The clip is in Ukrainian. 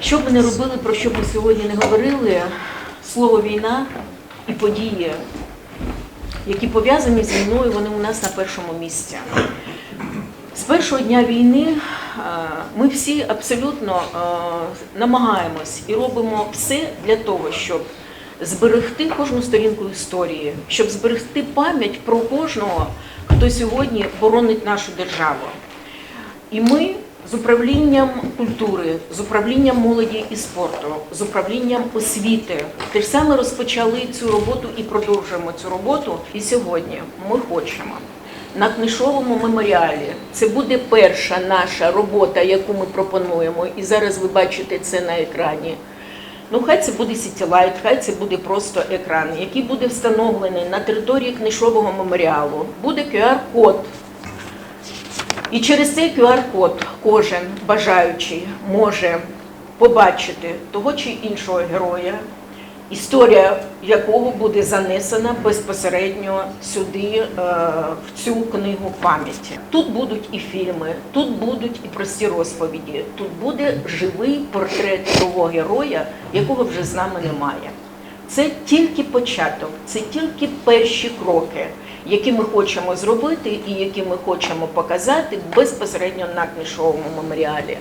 Що б не робили, про що б ми сьогодні не говорили, слово війна і події, які пов'язані з війною, вони у нас на першому місці. З першого дня війни е, ми всі абсолютно е, намагаємось і робимо все для того, щоб зберегти кожну сторінку історії, щоб зберегти пам'ять про кожного, хто сьогодні боронить нашу державу. І ми з управлінням культури, з управлінням молоді і спорту, з управлінням освіти те ж саме розпочали цю роботу і продовжуємо цю роботу. І сьогодні ми хочемо на книжовому меморіалі. Це буде перша наша робота, яку ми пропонуємо. І зараз ви бачите це на екрані. Ну, хай це буде сітілайт, хай це буде просто екран, який буде встановлений на території книжового меморіалу. Буде QR-код. І через цей QR-код кожен бажаючий може побачити того чи іншого героя, історія якого буде занесена безпосередньо сюди, е, в цю книгу пам'яті. Тут будуть і фільми, тут будуть і прості розповіді, тут буде живий портрет того героя, якого вже з нами немає. Це тільки початок, це тільки перші кроки, які ми хочемо зробити і які ми хочемо показати безпосередньо на книжовому меморіалі.